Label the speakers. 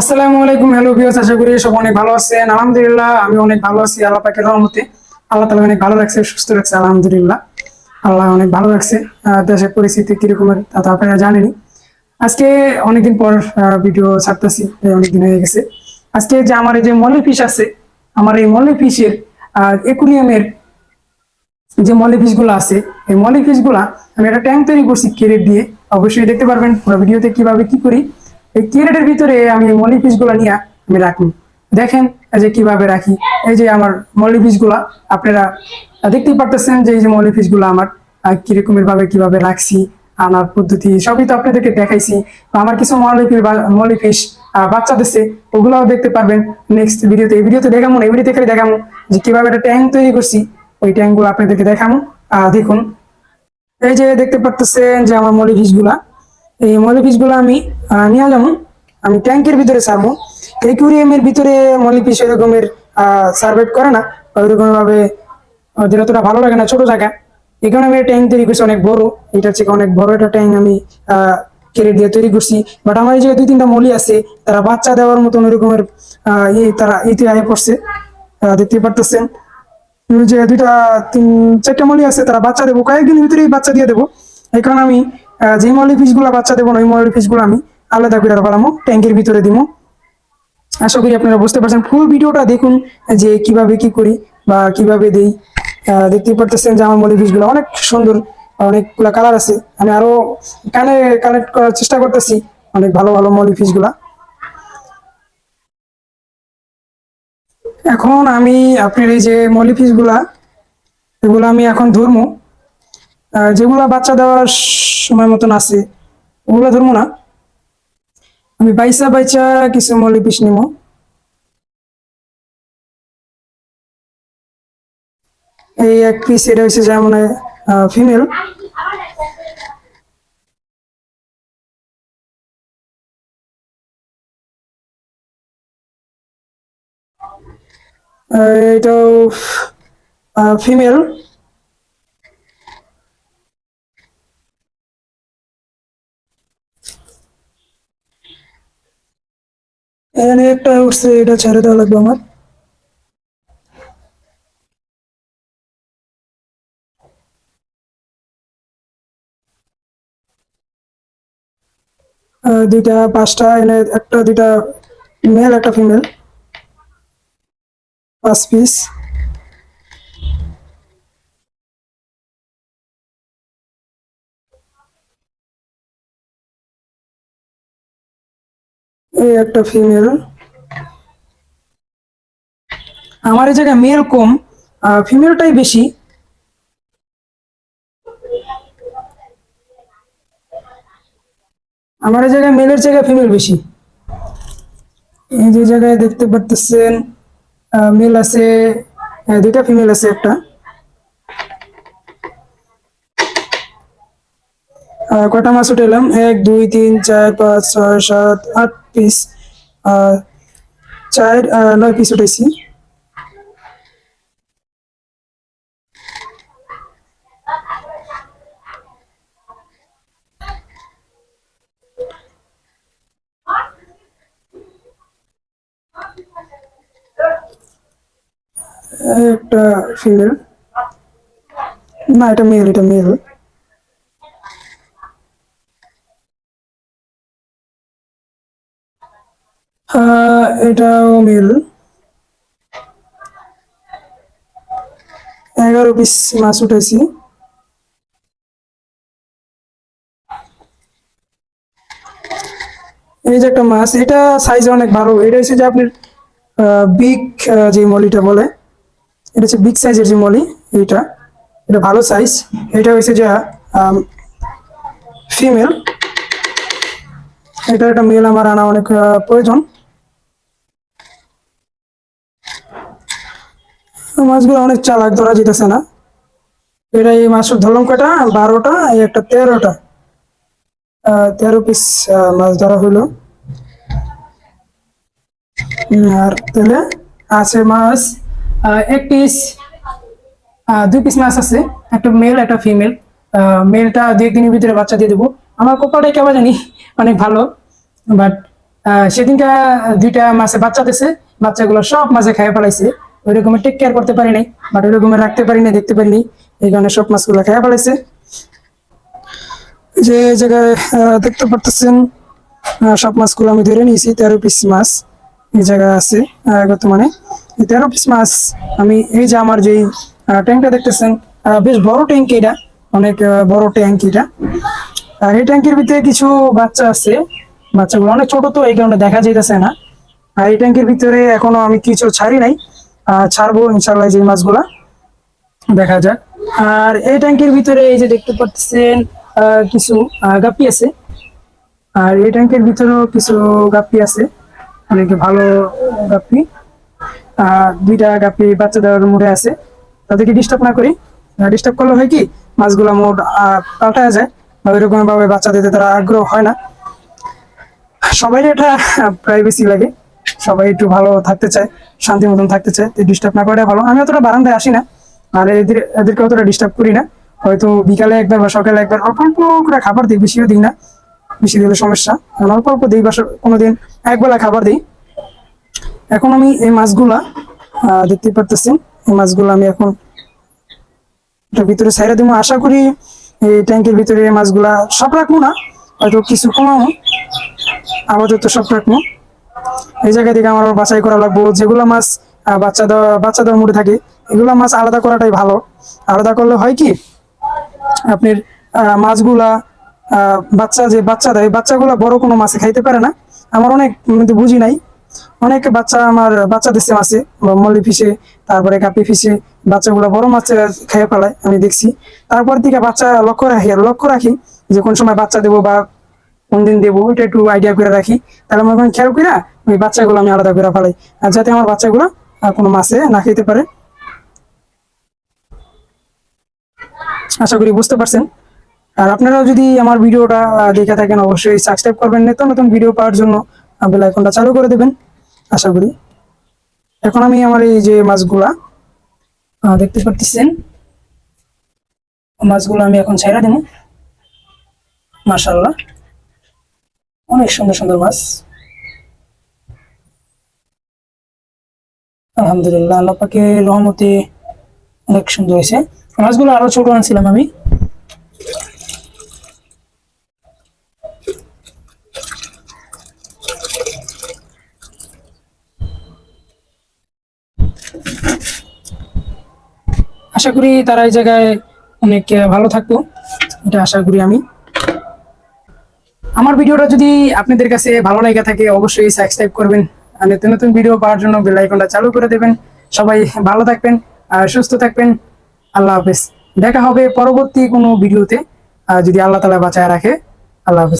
Speaker 1: আসসালামু আলাইকুম hello viewers আশা করি সব অনেক ভালো আছেন। আলহামদুলিল্লাহ, আমি অনেক ভালো আছি, আল্লাহ পাকের রহমতে। আল্লাহ তালা অনেক ভালো রাখছে, সুস্থ রাখছে, আলহামদুলিল্লাহ। আল্লাহ অনেক ভালো রাখছে। দেশের পরিস্থিতি কিরকমের তা তো আপনারা জানেনই। আজকে অনেকদিন পর ভিডিও ছাড়তেছি অনেকদিন হয়ে গেছে। আজকে যে আমার এই যে মলি ফিশ আছে, আমার এই মলি ফিশের একুরিয়ামের যে মলি ফিশগুলো আছে, এই মলি ফিশগুলা আমি একটা ট্যাঙ্ক তৈরি করছি ক্যারেট দিয়ে। অবশ্যই দেখতে পারবেন, পুরো ভিডিওতে কীভাবে কি করি। এই ক্যারেটের ভিতরে আমি মলি ফিশগুলা নিয়ে আমি রাখি। দেখেন এই যে কীভাবে রাখি। এই যে আমার মলি ফিশগুলা আপনারা দেখতেই পারতেছেন যে এই যে মলি ফিশগুলা আমার কিরকমের ভাবে কীভাবে রাখছি আনার পদ্ধতি সবই তো আপনাদেরকে দেখাইছি। আমার কিছু মলি ফিশ মলি ফিশ বাচ্চা দিচ্ছে ওগুলাও দেখতে পারবেন নেক্সট ভিডিওতে। এই ভিডিওতে দেখাবো না এই ভিডিওতে খালি দেখাবো যে কীভাবে একটা ট্যাঙ্ক তৈরি করছি ওই ট্যাঙ্কগুলো আপনাদেরকে আহ, দেখুন। এই যে দেখতে পারতেছেন যে আমার মলি ফিশগুলা এই মলি ফিশগুলা আমি নিয়ে যাব আমি ট্যাঙ্কের ভিতরে ছাড়বো একুরিয়ামের ভিতরে মলি ফিশ এরকমের সার্ভেট করে না। ওইরকম ভাবে ওদের অতটা ভালো লাগে না, ছোট জায়গা এখানে আমি ট্যাঙ্ক তৈরি করছি, অনেক বড়। এটা হচ্ছে অনেক বড় একটা ট্যাঙ্ক আমি কেড়ে দিয়ে তৈরি করছি। বাট আমার এই যে দুই তিনটা মলি আছে, তারা বাচ্চা দেওয়ার মতন ওইরকমের ইয়ে তারা ইতি আয় পড়ছে। দেখতে পারতেছেন। যে দুইটা, তিন, চারটা মলি আছে, তারা বাচ্চা দেবো। কয়েকদিনের ভিতরেই বাচ্চা দিয়ে দেবো। এই কারণে আমি যে মলি ফিসগুলা বাচ্চা দেবো ওই মলি ফিসগুলো আমি আলাদা করে বাড়াবো ট্যাঙ্কের ভিতরে দিব আশা করি আপনারা বুঝতে পারছেন। ফুল ভিডিওটা দেখুন যে কীভাবে কি করি বা কীভাবে দেই। আহ, দেখতেই পারতেছেন যে আমার মলি ফিসগুলো অনেক সুন্দর অনেকগুলা কালার আছে। আমি আরও কানে কানেক্ট করার চেষ্টা করতেছি অনেক ভালো ভালো মলি ফিসগুলা। এখন আমি আপনার এই যে মলি ফিসগুলা এগুলো আমি এখন ধরবো যেগুলা বাচ্চা দেওয়ার সময় মতন আছে, ওগুলো ধরবো না। আমি বাইসা বাইচা কিছু মলি পিস নিব। এই এক পিস এটা হচ্ছে যেমন ফিমেল এটাও ফিমেল এখানে একটা উঠছে, এটা ছেড়ে দেওয়া লাগবে আমার। দুইটা পাঁচটা, এনে একটা দুইটা মেল একটা ফিমেল পাঁচ পিস একটা ফিমেল আমার এই জায়গায় মেল কম ফিমেলটাই বেশি। আমার এই জায়গায় মেলের জায়গায় ফিমেল বেশি। এই যে জায়গায় দেখতে পারতেছেন মেল আছে আহ, দুইটা ফিমেল আছে একটা। কটা মাছ উঠেলাম এক, দুই, তিন, চার, পাঁচ, ছয়, সাত, আট পিস। চার নয় পিস উঠেছি একটা ফিমেল না, এটা মেল এটা মেল এটাও মেল। এগারো পিস মাছ উঠেছি। এই যে একটা মাছ, এটা সাইজ অনেক ভালো। এটা হচ্ছে যে আপনার বিগ যে মলিটা বলে, এটা হচ্ছে বিগ সাইজের যে মলি, এইটা। এটা ভালো সাইজ এটা হচ্ছে যে ফিমেল এটা একটা মেল আমার আনা অনেক প্রয়োজন। মাছগুলো অনেক চালাক ধরা যেতেছে না। এটা এই মাছের ধরলাম কটা বারোটা, এই একটা তেরোটা। তেরো পিস মাছ ধরা হলো আর তাহলে আছে মাছ এক পিস দুই পিস মাছ আছে, একটা মেল একটা ফিমেল মেলটা দুই দিনের ভিতরে বাচ্চা দিয়ে দেবো। আমার কপালটাই কেমন জানি অনেক ভালো বাট সেদিনটা দুইটা মাছে বাচ্চা দিছে, বাচ্চাগুলো সব মাছে খাইয়ে ফেলাইছে। ওই রকমের টেক কেয়ার করতে পারি নাই বাট ওই রকমের রাখতে পারি নাই, দেখতে পারিনি এই কারণে সব মাছগুলো খাই ফেলাইছে। যে জায়গায় দেখতে পারতেছেন সব মাছগুলো আমি ধরে নিয়েছি, তেরো পিস মাছ এই জায়গায় আছে বর্তমানে। তেরো পিস মাছ আমি, এই যে আমার যেই ট্যাঙ্কটা দেখতেছেন বেশ বড় ট্যাঙ্ক এটা, অনেক বড় ট্যাঙ্ক এটা। আর এই ট্যাঙ্কের ভিতরে কিছু বাচ্চা আছে, বাচ্চাগুলো অনেক ছোট তো, এই কারণে দেখা যাইতেছে না। আর এই ট্যাঙ্কের ভিতরে এখনও আমি কিছু ছাড়ি নাই ছাড়বো ইনশাল্লাহ যে মাছগুলা। দেখা যাক। আর এই ট্যাঙ্কের ভিতরে এই যে দেখতে পাচ্ছেন কিছু গাপ্পি আছে। আর এই ট্যাঙ্কের ভিতরেও কিছু গাপ্পি আছে। অনেক ভালো আহ, দুইটা গাপ্পি বাচ্চা দেওয়ার মুড়ে আছে। তাদেরকে ডিস্টার্ব না করি। ডিস্টার্ব করলে হয় কি মাছগুলো মোট আহ, পাল্টায় যায়। বা ওইরকম ভাবে বাচ্চা দিতে তারা আগ্রহ হয় না। সবাই এটা প্রাইভেসি লাগে। সবাই একটু ভালো থাকতে চায় শান্তি মতন থাকতে চায় ডিস্টার্ব না করে ভালো। আমি অতটা বারান্দায় আসি না, আর এদের, এদেরকে অতটা ডিস্টার্ব করি না। হয়তো বিকালে একবার বা সকালে একবার অল্প অল্প করে খাবার দিই, বেশিও দিই না, বেশি দিলে সমস্যা। অল্প অল্প দিই বা কোনোদিন একবেলা খাবার দিই। এখন আমি এই মাছগুলা দেখতে পারতেছেন এই মাছগুলো আমি এখন ভিতরে সাইডে দিব। আশা করি এই ট্যাঙ্কের ভিতরে মাছগুলা সব রাখব না, হয়তো কিছু কমাবো। আপাতত সব রাখব। এই জায়গা থেকে আমার বাছাই করা লাগবো। যেগুলো মাছ আহ, বাচ্চা দেওয়া বাচ্চা দেওয়ার মুড়ে থাকে এগুলো মাছ আলাদা করাটাই ভালো। আলাদা করলে হয় কি আপনার মাছগুলা বাচ্চা যে বাচ্চা দেয় বাচ্চাগুলা বড় কোনো মাছে খাইতে পারে না। আমার অনেক বুঝি নাই। অনেক বাচ্চা আমার বাচ্চা দিচ্ছে মাছে মল্লি ফিসে তারপরে কাপি ফিসে বাচ্চাগুলো বড় মাছ খেয়ে ফেলায় আমি দেখছি। তারপর থেকে বাচ্চা লক্ষ্য রাখি লক্ষ্য রাখি যে কোন সময় বাচ্চা দেবো বা কোন দিন দেবো, ওইটা একটু আইডিয়া করে রাখি। তাহলে মনে করেন খেয়াল করে ওই বাচ্চাগুলো আমি আলাদা করে ফেলাই। আর যাতে আমার বাচ্চাগুলো কোনো মাছে না খেতে পারে। আশা করি বুঝতে পারছেন। আর আপনারাও যদি আমার ভিডিওটা দেখে থাকেন, অবশ্যই সাবস্ক্রাইব করবেন। নতুন নতুন ভিডিও পাওয়ার জন্য বেল আইকনটা চালু করে দেবেন। আশা করি। এখন আমি আমার এই যে মাছগুলা দেখতে পারতেছেন। মাছগুলো আমি এখন ছেড়ে দেবো। মাশাল্লাহ অনেক সুন্দর সুন্দর মাছ। আলহামদুলিল্লাহ, আল্লাহ পাকের রহমতে অনেক সুন্দর হয়েছে। মাছগুলো আরও ছোট আনছিলাম আমি। আশা করি তারা এই জায়গায় অনেক ভালো থাকব, এটা আশা করি আমি। আমার ভিডিওটা যদি আপনাদের কাছে ভালো লেগে থাকে, অবশ্যই সাবস্ক্রাইব করবেন। আর নতুন নতুন ভিডিও পাওয়ার জন্য বেল আইকনটা চালু করে দেবেন। সবাই ভালো থাকবেন আর সুস্থ থাকবেন। আল্লাহ হাফেজ। দেখা হবে পরবর্তী কোনো ভিডিওতে যদি আল্লাহ তালা বাঁচায় রাখে, আল্লাহ হাফেজ।